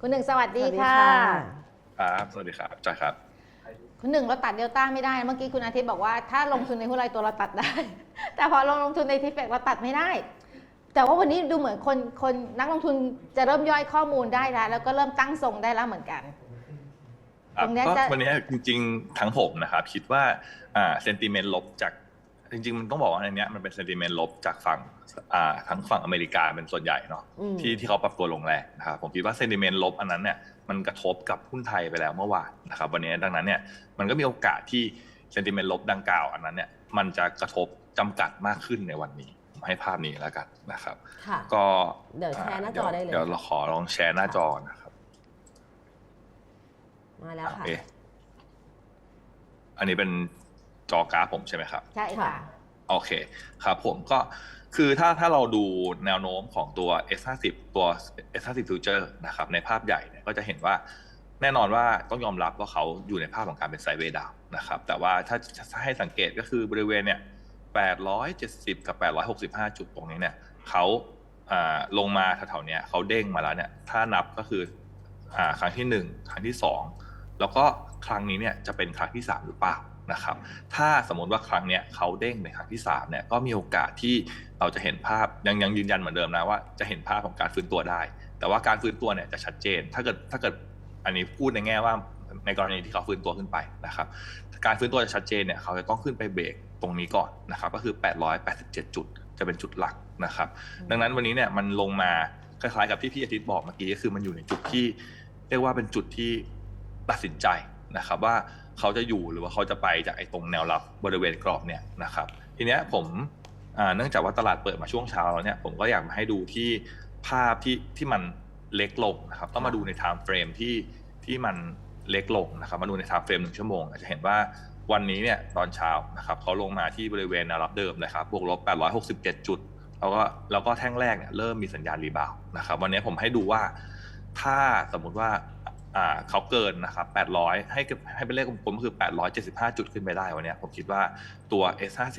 คุณหนึ่งสวัสดีสวัสดีค่ะค่ะ ครับสวัสดีครับจ้าครับ คุณหนึ่งเราตัดเดลต้าไม่ได้ เมื่อกี้คุณอาทิตย์บอกว่าถ้าลงทุนในหุ้นรายตัวเราตัดได้ แต่พอลงลงทุนในทิฟเฟกเราตัดไม่ได้ แต่ว่าวันนี้ดูเหมือนคนคนนักลงทุนจะเริ่มย่อยข้อมูลได้แล้วแล้วก็เริ่มตั้งทรงได้แล้วเหมือนกันครับตรงเนี้ยก็จะวันนี้จริงๆทั้งผมนะครับ คิดว่าอ่าเซนติเมนต์ลบจาก จริง ๆ มันต้องบอกว่าในเนี้ยมันเป็นเซนติเมนต์ลบจากฝั่งอ่าทั้งฝั่งอเมริกาเป็นส่วนใหญ่เนาะอืมที่ที่เขาปรับตัวลงแรงนะครับผมคิดว่าเซนติเมนต์ลบอันนั้นเนี่ยมันกระทบกับหุ้นไทยไปแล้วเมื่อวานนะครับวันนี้ดังนั้นเนี่ยมันก็มีโอกาสที่เซนติเมนต์ลบดังกล่าวอันนั้นเนี่ยมันจะกระทบจำกัดมากขึ้นในวันนี้ผมให้ภาพนี้แล้วกันนะครับค่ะก็เดี๋ยวแชร์หน้าจอได้เลยเดี๋ยวเราขอลองแชร์หน้าจอนะครับมาแล้วโอค่ะเคอันนี้เป็น จอกราฟผมใช่ไหมครับ ใช่ค่ะค่ะ โอเคครับผมก็คือถ้าถ้าเราดูแนวโน้มของตัว S50 ตัว S50 Future นะครับในภาพใหญ่เนี่ยก็จะเห็นว่าแน่นอนว่าต้องยอมรับว่าเขาอยู่ในภาพของการเป็นไซด์เวย์ดาวนะครับแต่ว่าถ้าถ้าให้สังเกตก็คือบริเวณเนี่ย870 กับ 865 จุดตรงนี้เนี่ยเขาอ่าลงมาแถวๆเนี้ยเขาเด้งมาแล้วเนี่ยถ้านับก็คืออ่าครั้งที่ 1 ครั้งที่ 2 แล้วก็ครั้งนี้เนี่ยจะเป็นครั้งที่ 3 หรือเปล่า นะครับ ถ้าสมมติว่าครั้งเนี้ยเขาเด้งในครั้งที่3เนี่ยก็มีโอกาสที่เราจะเห็นภาพยังยังยืนยันเหมือนเดิมนะว่าจะเห็นภาพของการฟื้นตัวได้ แต่ว่าการฟื้นตัวเนี่ยจะชัดเจน ถ้าเกิดถ้าเกิดอันนี้พูดในแง่ว่าในกรณีที่เขาฟื้นตัวขึ้นไปนะครับ การฟื้นตัวจะชัดเจนเนี่ยเขาจะต้องขึ้นไปเบรกตรงนี้ก่อนนะครับก็คือ 887 จุดจะเป็นจุดหลักนะครับ ดังนั้นวันนี้เนี่ยมันลงมาคล้ายๆกับที่พี่อาทิตย์บอกเมื่อกี้ก็คือมันอยู่ในจุดที่ เรียกว่าเป็นจุดที่ตัดสินใจนะครับว่า เขาจะอยู่หรือว่าเขาจะไปจากไอ้ตรงแนวรับบริเวณกรอบเนี่ยนะครับ ทีเนี้ยผมเนื่องจากว่าตลาดเปิดมาช่วงเช้าแล้วเนี่ยผมก็อยากมาให้ดูที่ภาพที่ที่มันเล็กลงนะครับต้องมาดูในไทม์เฟรมที่ที่มันเล็กลงนะครับ มาดูในไทม์เฟรมหนึ่งชั่วโมงจะเห็นว่าวันนี้เนี่ยตอนเช้านะครับเขาลงมาที่บริเวณแนวรับเดิมเลยครับบวกลบ 867 จุด แล้วก็แล้วก็แท่งแรกเนี่ยเริ่มมีสัญญาณรีบาวด์นะครับ วันนี้ผมให้ดูว่าถ้าสมมุติว่า เขาเกินนะครับ 800 ให้ให้เป็นเลขกลมๆก็คือ 875 จุดขึ้นไปได้วันนี้ผมคิดว่าตัว S50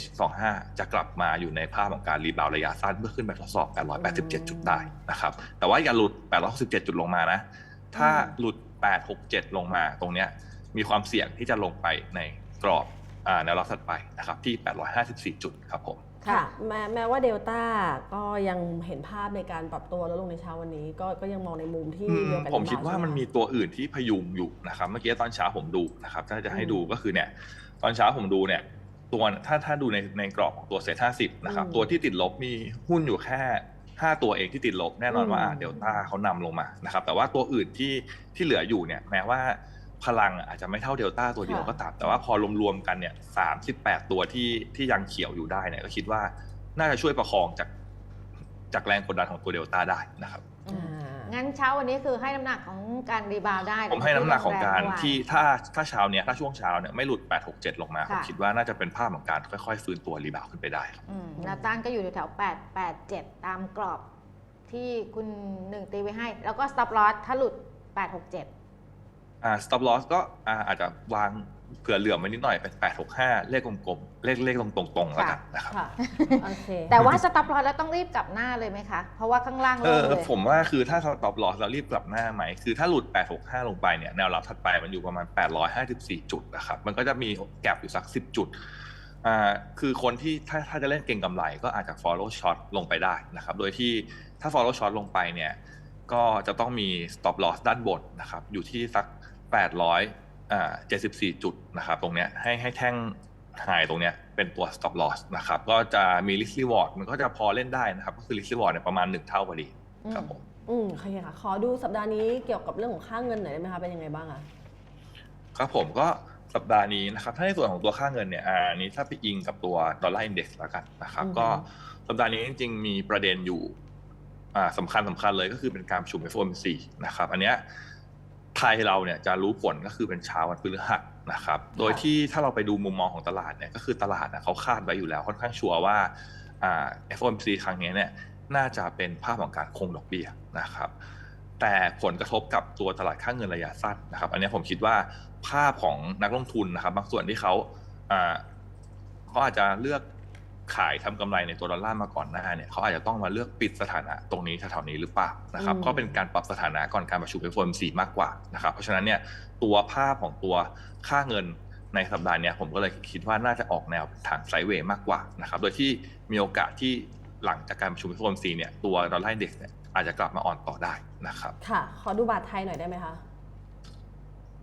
H25 จะกลับมาอยู่ในภาพของการรีบาวระยะสั้นเพื่อขึ้นไปทดสอบ 887 จุดได้นะครับ แต่ว่าอย่าหลุด 867 จุดลงมานะ ถ้าหลุด 867 ลงมาตรงเนี้ยมีความเสี่ยงที่จะลงไปในกรอบอ่าแนวรับถัดไปนะครับที่ 854 จุดครับผม ค่ะแม้แม้ว่าเดลต้าก็ยังเห็นภาพในการปรับตัวลดลงในเช้าวันนี้ ก็ก็ยังมองในมุมที่อืมเดียวกันผมคิดว่าใช่ไหมันมีตัวอื่นที่พยุงอยู่นะครับเมื่อกี้ตอนเช้าผมดูนะครับถ้าจะให้ดูก็คือเนี่ยตอนเช้าผมดูเนี่ยตัวถ้าถ้าดูในในกรอบของตัวเซ็ตห้าสิบนะครับตัวที่ติดลบมีหุ้นอยู่แค่ห้าตัวเองที่ติดลบแน่นอนว่าเดลต้าเขานำลงมานะครับแต่ว่าตัวอื่นที่ที่เหลืออยู่เนี่ยแม้ว่า พลังอาจจะไม่เท่าเดลต้าตัวเดียวก็ตาม แต่ว่าพอรวมๆกันเนี่ยสามสิบแปดตัวที่ที่ยังเขียวอยู่ได้เนี่ยก็คิดว่าน่าจะช่วยประคองจากจากแรงกดดันของตัวเดลต้าได้นะครับอืมอ่างั้นเช้าวันนี้คือให้น้ำหนักของการรีบาวด์ได้ ผมให้น้ำหนักของการแเมื่วที่ถ้าถ้าเช้าเนี้ยถ้าช่วงเช้าเนี่ยไม่หลุด 8 6 7 ลงมาผมค่ะคิดว่าน่าจะเป็นภาพของการค่อยๆ ฟื้นตัวรีบาวด์ขึ้นไปได้ครับอืมแนวต้านก็อยู่แถวๆ8 8 7 ตามกรอบที่คุณหนึ่งตีไว้ให้ แล้วก็ stop loss ถ้าหลุด 8 6 7 อ่า stop loss ก็อ่าอาจจะวางเผื่อเหลื่อมไว้นิดหน่อยเป็น 8 6 5 เลขกลมๆ เลขเลขตรงๆแล้วกันนะครับ ค่ะโอเคแต่ว่า stop loss แล้วต้องรีบกลับหน้าเลยไหมคะ เพราะว่าข้างล่างเอโล่งอเลยผมว่าคือถ้า stop loss เรารีบกลับหน้าไหม คือถ้าหลุด 8 6 5 ลงไปเนี่ย แนวรับถัดไปมันอยู่ประมาณ 854 จุดนะครับ มันก็จะมีแกลบอยู่สัก 10 จุดอ่าคือคนที่ถ้าถ้าจะเล่นเก่งกำไรก็อาจจะ follow short ลงไปได้นะครับ โดยที่ถ้า follow short ลงไปเนี่ย ก็จะต้องมี stop loss ด้านบนนะครับ อยู่ที่สัก 800อ่า74 จุดนะครับตรงเนี้ยให้ให้แท่ง high ตรงเนี้ยเป็นตัว stop loss นะครับก็จะมี risk reward มันก็จะพอเล่นได้นะครับก็คือ risk reward เนี่ยประมาณ 1 เท่าพอดีครับผมอืมโอเคค่ะขอดูสัปดาห์นี้เกี่ยวกับเรื่องของค่าเงินหน่อยได้ไหมคะเป็นยังไงบ้างอะครับผมก็สัปดาห์นี้นะครับถ้าในส่วนของตัวค่าเงินเนี่ยอันนี้ถ้าไปอิงกับตัวดอลลาร์อินเด็กซ์แล้วกันนะครับก็สัปดาห์นี้จริงๆมีประเด็นอยู่อ่าสำคัญสำคัญเลยก็คือเป็นการประชุม FOMC นะครับอันเนี้ย ไทยเราเนี่ยจะรู้ผลก็คือเป็นเช้าวันพฤหัสนะครับ โดยที่ถ้าเราไปดูมุมมองของตลาดเนี่ยก็คือตลาดนะเขาคาดไว้อยู่แล้วค่อนข้างชัวร์ว่าอ่า FOMC ครั้งนี้เนี่ยน่าจะเป็นภาพของการคงดอกเบี้ยนะครับ แต่ผลกระทบกับตัวตลาดค่าเงินระยะสั้นนะครับ อันนี้ผมคิดว่าภาพของนักลงทุนนะครับ บางส่วนที่เขาอ่าเขาอาจจะเลือก ขายทำกำไรในตัวดอลลาร์มาก่อนหน้าเนี่ยเขาอาจจะต้องมาเลือกปิดสถานะตรงนี้แถวๆนี้หรือเปล่านะครับอืมก็เป็นการปรับสถานะก่อนการประชุม FOMC มากกว่านะครับเพราะฉะนั้นเนี่ยตัวภาพของตัวค่าเงินในสัปดาห์เนี้ยผมก็เลยคิดว่าน่าจะออกแนวทางไซด์เวย์มากกว่านะครับโดยที่มีโอกาสที่หลังจากการประชุม FOMC เนี่ยตัวดอลลาร์อินเด็กซ์เนี่ยอาจจะกลับมาอ่อนต่อได้นะครับค่ะขอดูบาทไทยหน่อยได้ไหมคะ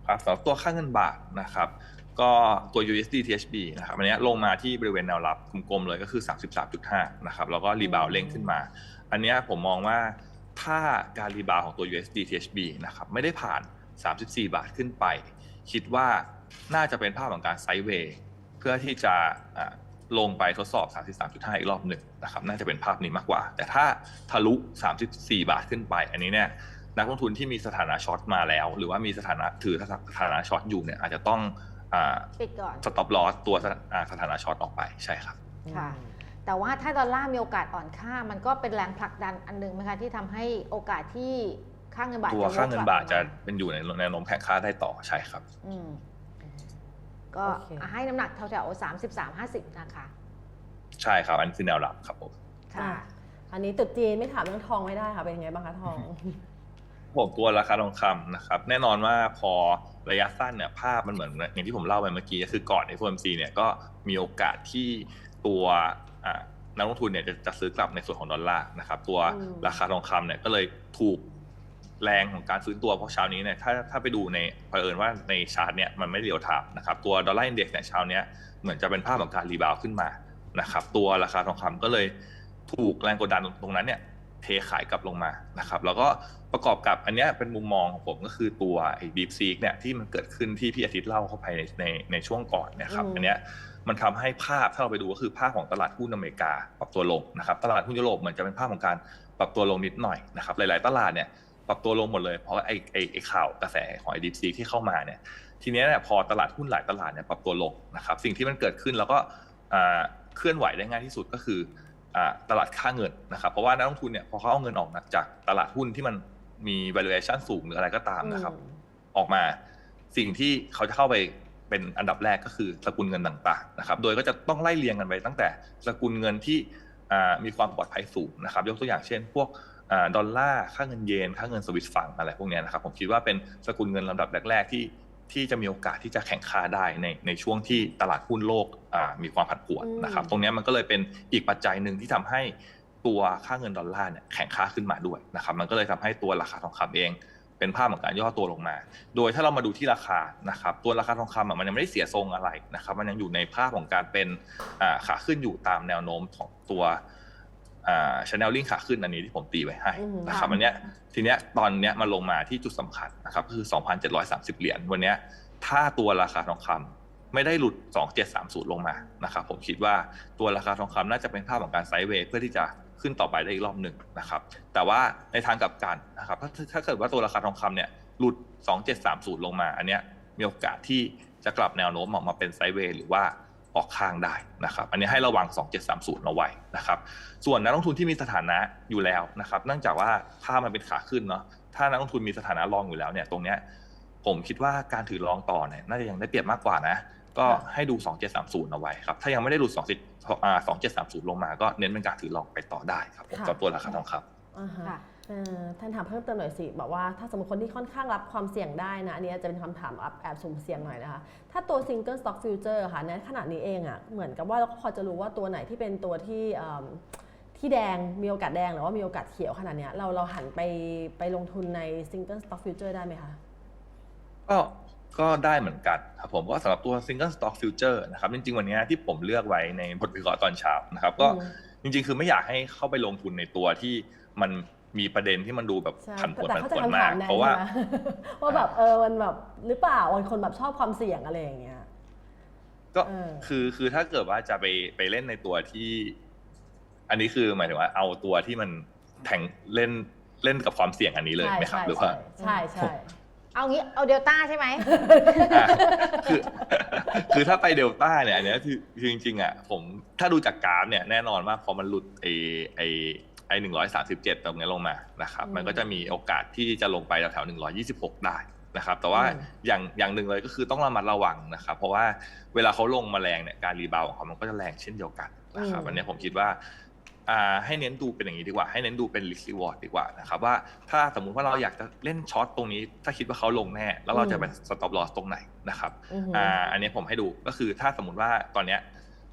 ครับสำหรับตัวค่าเงินบาทนะครับ ก็ตัว USD THB นะครับอันนี้ลงมาที่บริเวณแนวรับกลมๆเลยก็คือ 33.5 นะครับ แล้วก็รีบาวเร่งขึ้นมา อันนี้ผมมองว่าถ้าการรีบาวของตัว USD THB นะครับไม่ได้ผ่าน 34 บาทขึ้นไป คิดว่าน่าจะเป็นภาพของการไซด์เวย์เพื่อที่จะลงไปทดสอบ 33.5 อีกรอบหนึ่งนะครับ น่าจะเป็นภาพนี้มากกว่า แต่ถ้าทะลุ 34 บาทขึ้นไป อันนี้เนี่ยนักลงทุนที่มีสถานะช็อตมาแล้ว หรือว่ามีสถานะถือสถานะช็อตอยู่เนี่ยอาจจะต้อง ปิดก่อนสต็อปลอสตัวสถาอ่าสถานะช็อตออกไปใช่ครับค่ะแต่ว่าถ้าดอลลาร์มีโอกาสอ่อนค่า มันก็เป็นแรงผลักดันอันหนึงไหมคะที่ทำให้โอกาสที่ค่าเงินบาทตัวจะค่าเงินบาทจะวกกลัเป็นอยู่ในแนวโน้มแข่งค่าได้ต่อใช่ครับอืมก็โอเคให้น้ำหนักแถวๆสามสิบสามห้าสิบนะคะ ใช่ครับ อันนคือแนวรับครับผมค่ะอะอันนี้ตรุดจีนไม่ถามเรื่องทองไม่ได้ค่ะ เป็นยังไงบ้างคะทอง ผมตัวราคาทองคำนะครับ แน่นอนว่าพอระยะสั้นเนี่ยภาพมันเหมือนอย่างที่ผมเล่าไปเมื่อกี้ก็คือก่อน FOMC เนี่ยก็มีโอกาสที่ตัวนักลงทุนเนี่ยจะจะซื้อกลับในส่วนของดอลลาร์นะครับตัวราคาทองคำเนี่ยก็เลยถูกแรงของการฟื้นตัวเพราะเช้านี้เนี่ยถ้าถ้าไปดูในเผอิญว่าในชาร์ตเนี่ยมันไม่เรียวไทม์นะครับตัวดอลลาร์อินเด็กซ์เนี่ยเช้านี้เหมือนจะเป็นภาพของการรีบาวขึ้นมานะครับตัวราคาทองคำก็เลยถูกแรงกดดันตรงนั้นเนี่ย ทขายกลับลงมานะครับแล้วก็ประกอบกับอันเนี้ยเป็นมุมมองของผมก็คือตัวไอ้ดีฟซีกเนี่ยที่มันเกิดขึ้นที่พี่อาทิตย์เล่าเข้าไปในในในช่วงก่อนเนะครับอืมอันเนี้ยมันทำให้ภาพถ้าเราไปดูก็คือภาพของตลาดหุ้นอเมริกาปรับตัวลงนะครับตลาดหุ้นยุโรปเหมือนจะเป็นภาพของการปรับตัวลงนิดหน่อยนะครับหลาย ๆ ตลาดเนี่ยปรับตัวลงหมดเลยเพราะไอ้ไอ้ไอ้ข่าวกระแสของไอ้ดีฟซีที่เข้ามาเนี่ยทีเนี้ยเนี่ยพอตลาดหุ้นหลายตลาดเนี่ยปรับตัวลงนะครับสิ่งที่มันเกิดขึ้นแล้วก็อ่าเคลื่อนไหวได้ง่ายที่สุดก็คืออ่า ตลาดค่าเงินนะครับ เพราะว่านักลงทุนเนี่ยพอเขาเอาเงินออกจากตลาดหุ้นที่มันมี valuation สูงหรืออะไรก็ตามนะครับอืมออกมาสิ่งที่เขาจะเข้าไปเป็นอันดับแรกก็คือสกุลเงินต่างๆนะครับ โดยก็จะต้องไล่เรียงกันไปตั้งแต่สกุลเงินที่อ่ามีความปลอดภัยสูงนะครับ ยกตัวอย่างเช่น พวกอ่าดอลลาร์ค่าเงินเยนค่าเงินสวิสฟังอะไรพวกเนี้ยนะครับผมคิดว่าเป็นสกุลเงินลำดับแรกๆที่ ที่จะมีโอกาสที่จะแข่งค่าได้ในในช่วงที่ตลาดหุ้นโลกอ่ามีความผันผวนนะครับ ตรงเนี้ยมันก็เลยเป็นอีกปัจจัยหนึ่งที่ทำให้ตัวค่าเงินดอลลาร์เนี่ยแข่งค่าขึ้นมาด้วยนะครับ มันก็เลยทำให้ตัวราคาทองคำเองเป็นภาพของการย่อตัวลงมา โดยถ้าเรามาดูที่ราคานะครับ ตัวราคาทองคำอะมันยังไม่ได้เสียทรงอะไรนะครับ มันยังอยู่ในภาพของการเป็นอ่าขาขึ้นอยู่ตามแนวโน้มของตัว ชแนลลิงขาขึ้นอันนี้ที่ผมตีไว้ให้นะครับอันเนี้ยทีเนี้ยตอนเนี้ยมาลงมาที่จุดสำคัญนะครับก็คือ 2,730 เหรียญวันเนี้ยถ้าตัวราคาทองคำไม่ได้หลุด 2730 ลงมานะครับผมคิดว่าตัวราคาทองคำน่าจะเป็นภาพของการไซด์เวย์เพื่อที่จะขึ้นต่อไปได้อีกรอบหนึ่งนะครับ แต่ว่าในทางกลับกันนะครับถ้าถ้าเกิดว่าตัวราคาทองคำเนี่ยหลุด 2730 ลงมา อันเนี้ยมีโอกาสที่จะกลับแนวโน้มออกมาเป็นไซด์เวย์หรือว่า ออกข้างได้นะครับ อันนี้ให้ระวัง 2730เอาไว้นะครับ ส่วนนักลงทุนที่มีสถานะอยู่แล้วนะครับเนื่องจากว่าถ้ามันเป็นขาขึ้นเนาะถ้านักลงทุนมีสถานะรองอยู่แล้วเนี่ยตรงเนี้ยผมคิดว่าการถือรองต่อเนี่ยน่าจะยังได้เปรียบมากกว่านะ ก็ให้ดู 2730เอาไว้ครับ ถ้ายังไม่ได้ดู2อ่า2730 ลงมา ก็เน้นเป็นการถือรองไปต่อได้ครับผมกับตัวราคาทองคำ อ่าฮะค่ะเอ่อท่านถามเพิ่มเติมหน่อยสิบอกว่าถ้าสมมติคนที่ค่อนข้างรับความเสี่ยงได้นะอันนี้อาจจะเป็นคำถามแอบแอบสุ่มเสี่ยงหน่อยนะคะ ถ้าตัว single stock future ค่ะในขณะนี้เองอะเหมือนกับว่าเราก็พอจะรู้ว่าตัวไหนที่เป็นตัวที่เอิ่มที่แดงมีโอกาสแดงหรือว่ามีโอกาสเขียวขนาดเนี้ยเราเราหันไปไปลงทุนใน single stock future ได้ไหมคะก็ก็ได้เหมือนกันครับผมก็สำหรับตัว single stock future นะครับจริงๆ วันนี้ที่ผมเลือกไว้ในบทวิเคราะห์ตอนเช้านะครับก็อืมจริงๆ คือไม่อยากให้เข้าไปลงทุนในตัวที่มัน มีประเด็นที่มันดูแบบใช่ผันผวนแต่ผันเข้าผใจวนคำมาถากมแนนเพราะว่าใช่ไหมว่าแบบเออมันแบบหรือเปล่าบางคนแบบชอบความเสี่ยงอะไรอย่างเงี้ยก็เออคือคือถ้าเกิดว่าจะไปไปเล่นในตัวที่ อันนี้คือหมายถึงว่าเอาตัวที่มันแทงเล่นเล่นกับความเสี่ยงอันนี้เลยไหมครับใช่หรือว่าใช่ใช่เอางี้เอาเดลต้าใช่ไหมอะคือคือถ้าไปเดลต้าเนี่ยอันเนี้ยคือคือจริงๆอะผมถ้าดูจากกราฟเนี่ยแน่นอนว่าพอมันหลุดไอไอ ไอหนึ่งร้อยสามสิบเจ็ดตรงนี้ลงมานะครับอืมมันก็จะมีโอกาสที่จะลงไปแถวๆหนึ่งร้อยี่สิบหกได้นะครับ แต่ว่าอืมอย่างอย่างหนึ่งเลยก็คือต้องระมัดระวังนะครับ เพราะว่าเวลาเขาลงมาแรงเนี่ยการรีบาวด์ของเขามันก็จะแรงเช่นเดียวกันนะครับอืมอันเนี้ยผมคิดว่าอ่าให้เน้นดูเป็นอย่างนี้ดีกว่า ให้เน้นดูเป็น risk reward ดีกว่านะครับว่าถ้าสมมุติว่าเราอยากจะเล่นช็อตตรงนี้ ถ้าคิดว่าเขาลงแน่ แล้วเราจะไป stop loss ตรงไหนนะครับอือหืออ่าอันนี้ผมให้ดูก็คือถ้าสมมุติว่าตอนเนี้ย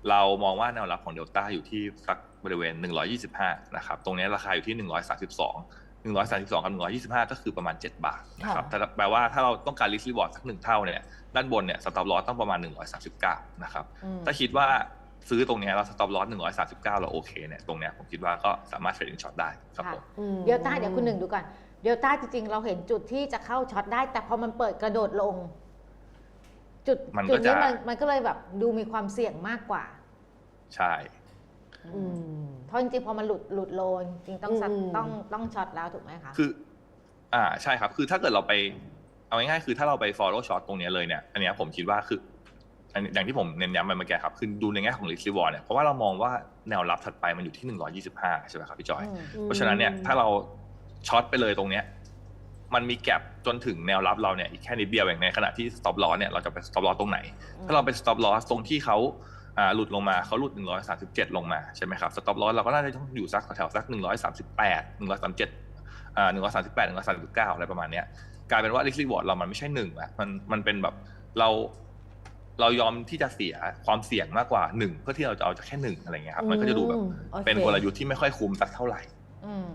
เรามองว่าแนวรับของเดลต้าอยู่ที่สัก บริเวณ 125 นะครับ ตรงเนี้ยราคาอยู่ที่ 132 132กับ125 ก็คือประมาณ 7 บาทนะครับแต่แปลว่าถ้าเราต้องการ risk reward สักหนึ่งเท่าเนี่ยด้านบนเนี่ย stop loss ต้องประมาณ 139 นะครับอืมถ้าคิดว่าซื้อตรงเนี้ยเรา stop loss 139 เราโอเคเนี่ยตรงเนี้ยผมคิดว่าก็สามารถ trading short ได้ครับผมอืมเดลต้าเดี๋ยวคุณหนึ่งดูก่อนเดลต้าจริงๆ เราเห็นจุดที่จะเข้าช็อตได้ แต่พอมันเปิดกระโดดลง จุดมันก็จุดนี้จะมันมันก็เลยแบบดูมีความเสี่ยงมากกว่า ใช่อืม เพราะจริงๆพอมันหลุดหลุดโลจริงๆต้องซัดอืมต้องต้องช็อตแล้วถูกไหมคะคือ อ่าใช่ครับ คือถ้าเกิดเราไปเอาง่ายๆคือถ้าเราไป follow short ตรงเนี้ยเลยเนี่ยอันเนี้ยผมคิดว่าคืออันนี้อย่างที่ผมเน้นย้ำไปเมื่อกี้ครับคือดูในแง่ของ risk reward เนี่ยเพราะว่าเรามองว่าแนวรับถัดไปมันอยู่ที่ 125 ใช่ไหมครับพี่จอยอืมเพราะฉะนั้นเนี่ยถ้าเราช็อตไปเลยตรงเนี้ยมันมีแกลบจนถึงแนวรับเราเนี่ยอีกแค่นิดเดียวเองในขณะที่ stop loss เนี่ยเราจะไป stop loss ตรงไหน ถ้าเราไป stop loss ตรงที่เขาอ่า หลุดลงมาเขาหลุด 137 ลงมาใช่ไหมครับ stop loss เราก็น่าจะต้องอยู่สักแถวๆสัก 138 137อ่า138 139 อะไรประมาณเนี้ยกลายเป็นว่า risk reward เรามันไม่ใช่หนึ่งละมันมันเป็นแบบเราเรายอมที่จะเสียความเสี่ยงมากกว่าหนึ่งเพื่อที่เราจะเอาจากแค่หนึ่งอะไรเงี้ยครับมันก็จะดูแบบโอคเป็นกลยุทธ์ที่ไม่ค่อยคุ้มสักเท่าไหร่อืม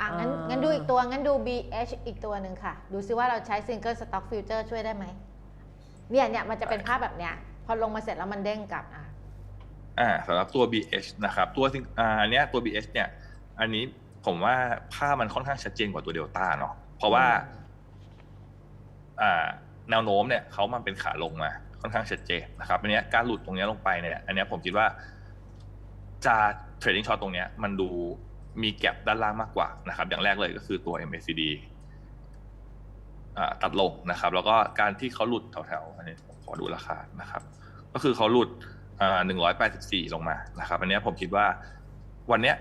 อะงั้นอ่างั้งั้นดูอีกตัวงั้นดู BH อีกตัวหนึ่งค่ะ ดูซิว่าเราใช้ Single Stock Future ช่วยได้ไหมเนี่ยเนี่ยมันจะเป็นภาพแบบเนี้ย พอลงมาเสร็จแล้วมันเด้งกลับอะอ่าสำหรับตัว BH นะครับตัวอ่าอันเนี้ยตัว BH เนี่ย อันนี้ผมว่าภาพมันค่อนข้างชัดเจนกว่าตัวเดลต้าเนาะเพราะว่าอ่าแนวโน้มเนี่ยเขามันเป็นขาลงมาค่อนข้างชัดเจนนะครับอันเนี้ยการหลุดตรงเนี้ยลงไปเนี่ย อันเนี้ยผมคิดว่าจะ trading short ตรงเนี้ยมันดูมีแก็บด้านล่างมากกว่านะครับ อย่างแรกเลยก็คือตัว MACD อ่าตัดลงนะครับ แล้วก็การที่เขาหลุดแถวๆ อันนี้ผมขอดูราคานะครับ ก็คือเขาหลุดอ่า184ลงมานะครับอันนี้ผมคิดว่าวันเนี้ย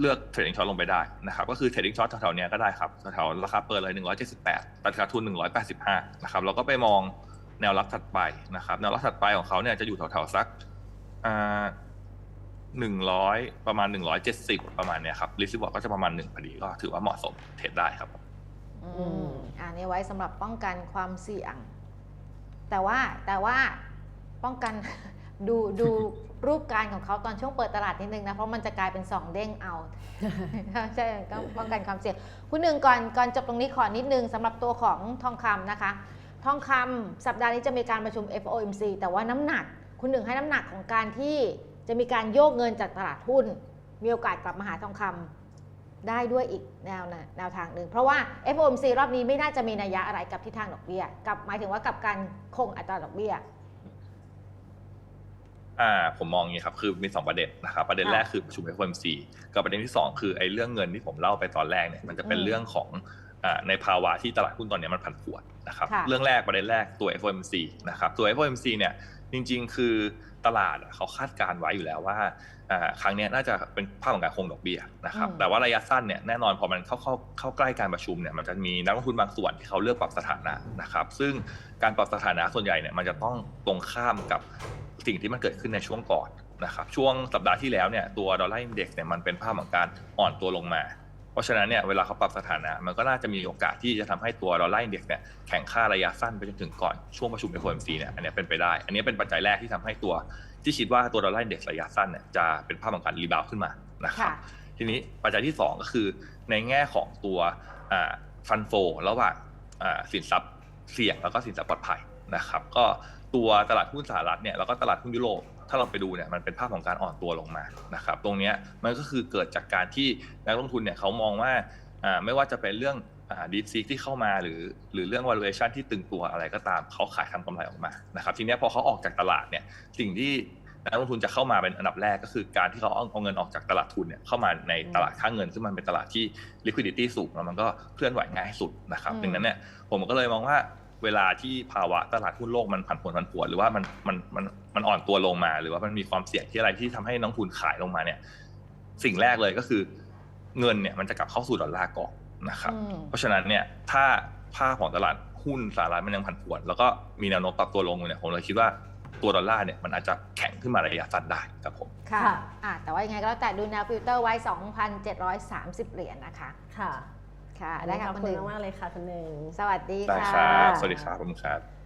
เลือก trading short ลงไปได้นะครับ ก็คือ trading short แถวๆนี้ก็ได้ครับแถวๆราคาเปิดเลย 178 ตัดขาดทุน 185 นะครับแล้วก็ไปมองแนวรับถัดไปนะครับ แนวรับถัดไปของเขาเนี่ยจะอยู่แถวๆสักอ่า100ประมาณ 170 ประมาณเนี้ยครับ risk reward ก็จะประมาณ1พอดีก็ถือว่าเหมาะสมเทรดได้ครับ อืมมอันนี้ไว้สำหรับป้องกันความเสี่ยง แต่ว่าแต่ว่าป้องกันดูดูรูปการของเขาตอนช่วงเปิดตลาดนิดนึงนะ เพราะมันจะกลายเป็นสองเด้งเอาใช่ก็ป้องกันความเสี่ยงคุณหนึ่งก่อนก่อนจบตรงนี้ขอนิดนึงสำหรับตัวของทองคำนะคะ ทองคำสัปดาห์นี้จะมีการประชุม FOMC แต่ว่าน้ำหนัก คุณหนึ่งให้น้ำหนักของการที่จะมีการโยกเงินจากตลาดหุ้น มีโอกาสกลับมาหาทองคำ ได้ด้วยอีกแนวนะแนวทางหนึ่งเพราะว่า FOMC รอบนี้ไม่น่าจะมีนัยยะอะไรกับทิศทางดอกเบี้ยกับหมายถึงว่ากับการคงอัตราดอกเบี้ยอ่าผมมองอย่างนี้ครับคือมีสองประเด็นนะครับประเด็นค่ะแรกคือประชุม FOMC กับประเด็นที่สองคือไอ้เรื่องเงินที่ผมเล่าไปตอนแรกเนี่ยมันจะเป็นอืมเรื่องของอ่าในภาวะที่ตลาดหุ้นตอนนี้มันผันผวนนะครับค่ะเรื่องแรกประเด็นแรกตัว FOMC นะครับตัว FOMC เนี่ยจริง ๆ คือ ตลาดอะเขาคาดการณ์ไว้อยู่แล้วว่าอ่าครั้งเนี้ยน่าจะเป็นภาพของการคงดอกเบี้ยนะครับอืมแต่ว่าระยะสั้นเนี่ยแน่นอนพอมันเข้าเข้าเข้าใกล้การประชุมเนี่ยมันจะมีนักลงทุนบางส่วนที่เขาเลือกปรับสถานะนะครับ ซึ่งการปรับสถานะส่วนใหญ่เนี่ยมันจะต้องตรงข้ามกับสิ่งที่มันเกิดขึ้นในช่วงก่อนนะครับช่วงสัปดาห์ที่แล้วเนี่ยตัวดอลลาร์อินเด็กซ์เนี่ยมันเป็นภาพของการอ่อนตัวลงมา เพราะฉะนั้นเนี่ยเวลาเขาปรับสถานะ มันก็น่าจะมีโอกาสที่จะทำให้ตัวดอลลาร์อินเด็กซ์เนี่ยแข่งค่าระยะสั้นไปจนถึงก่อนช่วงประชุม FOMC เนี่ยอันเนี้ยเป็นไปได้ อันนี้เป็นปัจจัยแรกที่ทำให้ตัวที่คิดว่าตัวดอลลาร์อินเด็กซ์ระยะสั้นเนี่ยจะเป็นภาพของการรีบาวด์ขึ้นมานะครับค่ะทีนี้ปัจจัยที่ 2 ก็คือในแง่ของตัวฟันโฟระหว่างอ่าสินทรัพย์เสี่ยงแล้วก็สินทรัพย์ปลอดภัยนะครับก็ตัวตลาดหุ้นสหรัฐเนี่ยแล้วก็ตลาดหุ้นยุโรป ถ้าเราไปดูเนี่ยมันเป็นภาพของการอ่อนตัวลงมานะครับตรงเนี้ยมันก็คือเกิดจากการที่นักลงทุนเนี่ยเขามองว่าอ่าไม่ว่าจะเป็นเรื่องดีซีที่เข้ามาหรือหรือเรื่อง valuation ที่ตึงตัวอะไรก็ตามเขาขายทำกำไรออกมานะครับทีเนี้ยพอเขาออกจากตลาดเนี่ยสิ่งที่นักลงทุนจะเข้ามาเป็นอันดับแรกก็คือการที่เขาเอาเอาเงินออกจากตลาดทุนเนี่ยเข้ามาในตลาดค่าเงิน ซึ่งมันเป็นตลาดที่ liquidity สูงแล้วมันก็เคลื่อนไหวง่ายที่สุดนะครับอืมดังนั้นเนี่ยผมก็เลยมองว่า เวลาที่ภาวะตลาดหุ้นโลกมันผันผวนผันผวนหรือว่ามันมันมันมันอ่อนตัวลงมา หรือว่ามันมีความเสี่ยงที่อะไรที่ทำให้นักลงทุนขายลงมาเนี่ย สิ่งแรกเลยก็คือเงินเนี่ยมันจะกลับเข้าสู่ดอลลาร์ก่อนนะครับอืมเพราะฉะนั้นเนี่ยถ้าภาพของตลาดหุ้นสหรัฐมันยังผันผวน แล้วก็มีแนวโน้มปรับตัวลงอยู่เนี่ยผมเลยคิดว่าตัวดอลลาร์เนี่ยมันอาจจะแข็งขึ้นมาระยะสั้นได้ครับผม ค่ะค่ะอะแต่ว่ายังไงก็แล้วแต่ดูแนวฟิลเตอร์ไว้ 2,730 เหรียญนะคะ ค่ะ ค่ะได้ค่ะขอบคุณคุหณนึ่งมากๆเลยค่ะคุณหนึ่งสวัสดีได้ค่ะ ครับ สวัสดีครับขอบคุณครับ